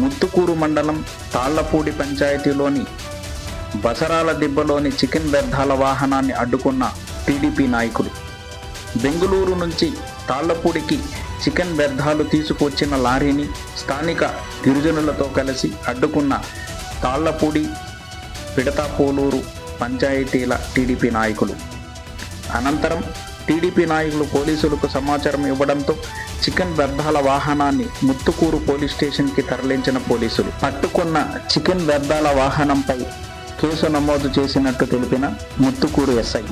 ముత్తుకూరు మండలం తాళ్ళపూడి పంచాయతీలోని బసరాల దిబ్బలోని చికెన్ వ్యర్థాల వాహనాన్ని అడ్డుకున్న టీడీపీ నాయకులు. బెంగుళూరు నుంచి తాళ్ళపూడికి చికెన్ వ్యర్థాలు తీసుకొచ్చిన లారీని స్థానిక గిరిజనులతో కలిసి అడ్డుకున్న తాళ్ళపూడి పిడతాపోలూరు పంచాయతీల టీడీపీ నాయకులు. అనంతరం టీడీపీ నాయకులు పోలీసులకు సమాచారం ఇవ్వడంతో చికెన్ వ్యర్థాల వాహనాన్ని ముత్తుకూరు పోలీస్ స్టేషన్కి తరలించిన పోలీసులు పట్టుకున్న చికెన్ వ్యర్థాల వాహనంపై కేసు నమోదు చేసినట్టు తెలిపిన ముత్తుకూరు ఎస్ఐ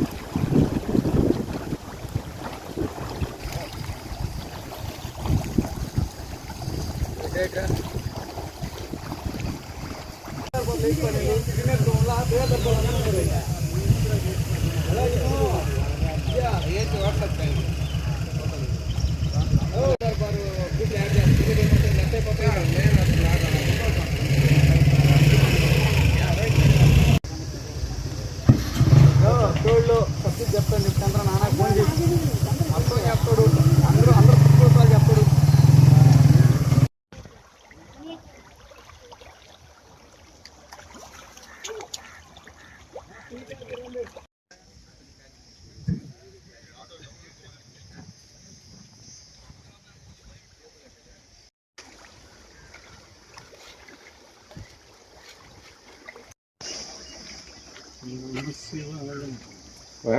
Gracias.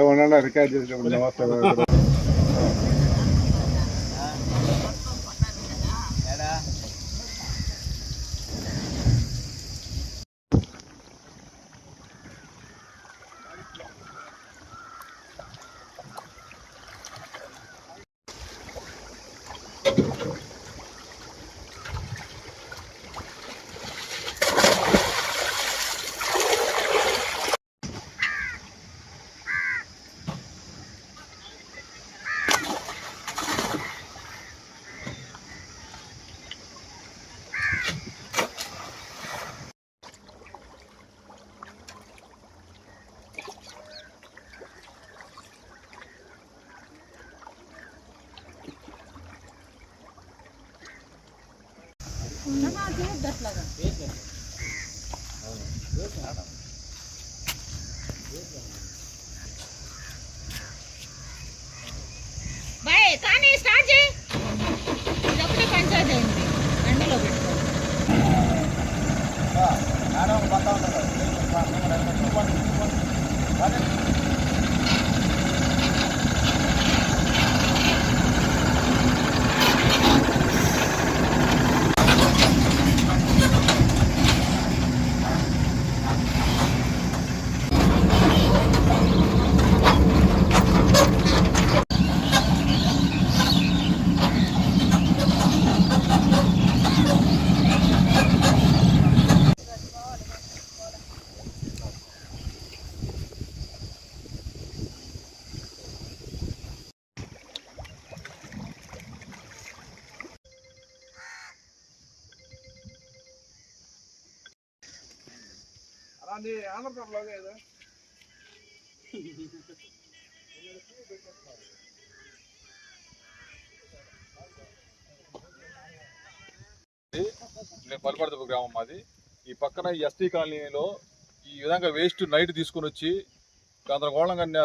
ஒன்றா இருக்கா கொஞ்சம் दस लगा ఆంధ్రప్రదేశ్లో ఏదో నేను పల్పడదపు గ్రామం మాది. ఈ పక్కన ఈ ఎస్టీ కాలనీలో ఈ విధంగా వేస్ట్ నైట్ తీసుకొని వచ్చి గందరగోళంగా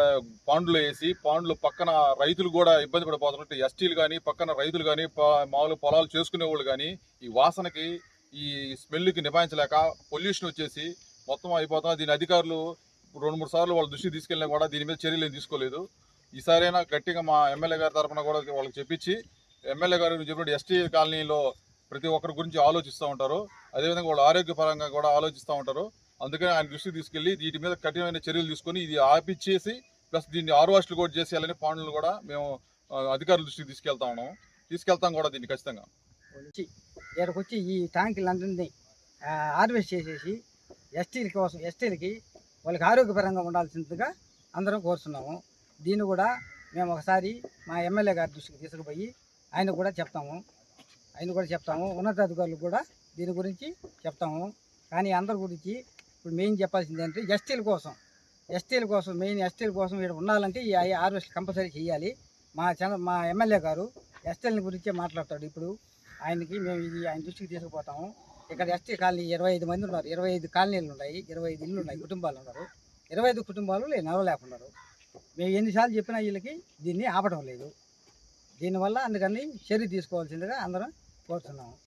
పాండ్లు వేసి పాండ్లు పక్కన రైతులు కూడా ఇబ్బంది పడిపోతున్నట్టు ఎస్టీలు కానీ పక్కన రైతులు కానీ మామూలు పొలాలు చేసుకునే వాళ్ళు కానీ ఈ వాసనకి ఈ స్మెల్కి నిభాయించలేక పొల్యూషన్ వచ్చేసి మొత్తం అయిపోతుంది దీని అధికారులు రెండు మూడు సార్లు వాళ్ళ దృష్టికి తీసుకెళ్ళినా కూడా దీని మీద చర్యలు ఏం తీసుకోలేదు. ఈసారైనా గట్టిగా మా ఎమ్మెల్యే గారి తరఫున కూడా వాళ్ళకి చెప్పించి ఎమ్మెల్యే గారు చెప్పినట్టు ఎస్టీ కాలనీలో ప్రతి ఒక్కరి గురించి ఆలోచిస్తూ ఉంటారు. అదేవిధంగా వాళ్ళు ఆరోగ్యపరంగా కూడా ఆలోచిస్తూ ఉంటారు. అందుకని ఆయన దృష్టికి తీసుకెళ్ళి వీటి మీద కఠినమైన చర్యలు తీసుకొని ఇది ఆపిచ్చేసి ప్లస్ దీన్ని ఆరు వాష్లు కూడా చేసేయాలని పాండ్లు కూడా మేము అధికారుల దృష్టికి తీసుకెళ్తా ఉన్నాము. తీసుకెళ్తాం కూడా దీన్ని ఖచ్చితంగా. ఇక్కడికి వచ్చి ఈ ట్యాంకులందరినీ హార్వెస్ట్ చేసేసి ఎస్టీల కోసం ఎస్టీలకి వాళ్ళకి ఆరోగ్యపరంగా ఉండాల్సిందిగా అందరం కోరుతున్నాము దీన్ని కూడా మేము ఒకసారి మా ఎమ్మెల్యే గారి దృష్టికి తీసుకుపోయి ఆయన కూడా చెప్తాము. ఆయన కూడా చెప్తాము. ఉన్నతాధికారులు కూడా దీని గురించి చెప్తాము. కానీ అందరి గురించి ఇప్పుడు మెయిన్ చెప్పాల్సింది ఏంటంటే ఎస్టీల కోసం ఎస్టీల కోసం మెయిన్ ఎస్టీల కోసం ఇక్కడ ఉండాలంటే ఈ ఆర్వెస్ట్ కంపల్సరీ చేయాలి. మా చంద్ర మా ఎమ్మెల్యే గారు ఎస్టీల గురించే మాట్లాడతాడు. ఇప్పుడు ఆయనకి మేము ఇది ఆయన దృష్టికి తీసుకుపోతాము. ఇక్కడ ఎస్టీ కాలనీ ఇరవై ఐదు మంది ఉన్నారు. ఇరవై ఐదు కాలనీలు ఉన్నాయి ఇరవై ఐదు ఇల్లు ఉన్నాయి కుటుంబాలు ఉన్నారు. ఇరవై ఐదు కుటుంబాలు నడవలేకున్నారు మేము ఎన్నిసార్లు చెప్పినా వీళ్ళకి దీన్ని ఆపడం లేదు. దీనివల్ల అందుకని చర్య తీసుకోవాల్సిందిగా అందరం కోరుతున్నాము.